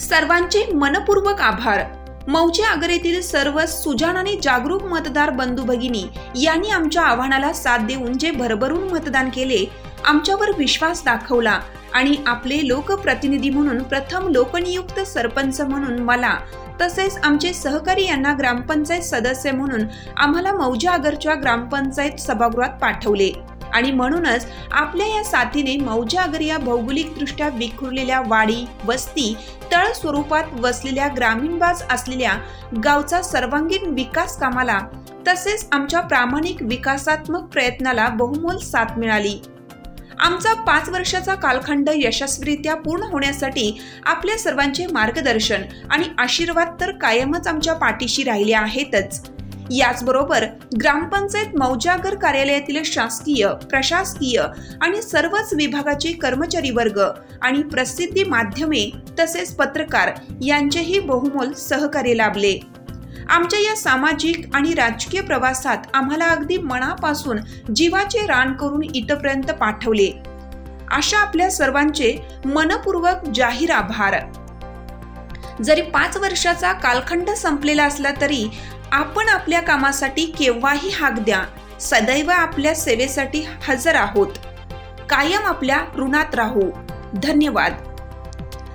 सर्वांचे मनपूर्वक आभार. मौजे आगरेतील सर्व सुजाण आणि जागरूक मतदार बंधू भगिनी यांनी आमच्या आव्हानाला साथ देऊन जे भरभरून मतदान केले आमच्यावर विश्वास दाखवला आणि आपले लोकप्रतिनिधी म्हणून प्रथम लोकनियुक्त सरपंच म्हणून मला तसेच आमचे सहकारी यांना ग्रामपंचायत सदस्य म्हणून आम्हाला मौजा आगरच्या ग्रामपंचायत सभागृहात पाठवले. आणि म्हणूनच आपल्या या साथीने मौजा आगर या भौगोलिकदृष्ट्या विखुरलेल्या वाडी वस्ती तळ स्वरूपात वसलेल्या ग्रामीण बाज असलेल्या गावचा सर्वांगीण विकास कामाला तसेच आमच्या प्रामाणिक विकासात्मक प्रयत्नाला बहुमोल साथ मिळाली. आमचा पाच वर्षाचा कालखंड यशस्वीरित्या पूर्ण होण्यासाठी आपल्या सर्वांचे मार्गदर्शन आणि आशीर्वाद तर कायमच आमच्या पाठीशी राहिले आहेतच. याचबरोबर ग्रामपंचायत मौजागर कार्यालयातील शासकीय प्रशासकीय आणि सर्वच विभागाचे कर्मचारी वर्ग आणि प्रसिद्धी माध्यमे तसेच पत्रकार यांचेही बहुमोल सहकार्य लाभले. आमच्या या सामाजिक आणि राजकीय प्रवासात आम्हाला अगदी मनापासून जीवाचे रान करून इथपर्यंत पाठवले. अशा आपल्या सर्वांचे मनपूर्वक जाहीर आभार. जरी पाच वर्षाचा कालखंड संपलेला असला तरी आपण आपल्या कामासाठी केव्हाही हाक द्या. सदैव आपल्या सेवेसाठी हजर आहोत. कायम आपल्या ऋणात राहू. धन्यवाद.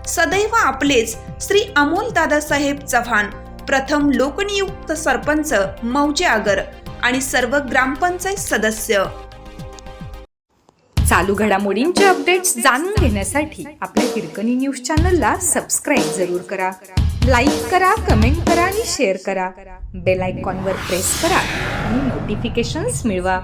सदैव आपलेच श्री अमोल दादासाहेब चव्हाण. प्रथम लोकनियुक्त सरपंच मौजे आगर आणि सर्व ग्रामपंचायत सदस्य. चालू घडामोडींचे अपडेट्स जाणून घेण्यासाठी आपल्या हिरकणी न्यूज चॅनलला सबस्क्राईब जरूर करा. लाईक करा कमेंट करा आणि शेअर करा. बेल आयकॉनवर प्रेस करा आणि नोटिफिकेशन्स मिळवा.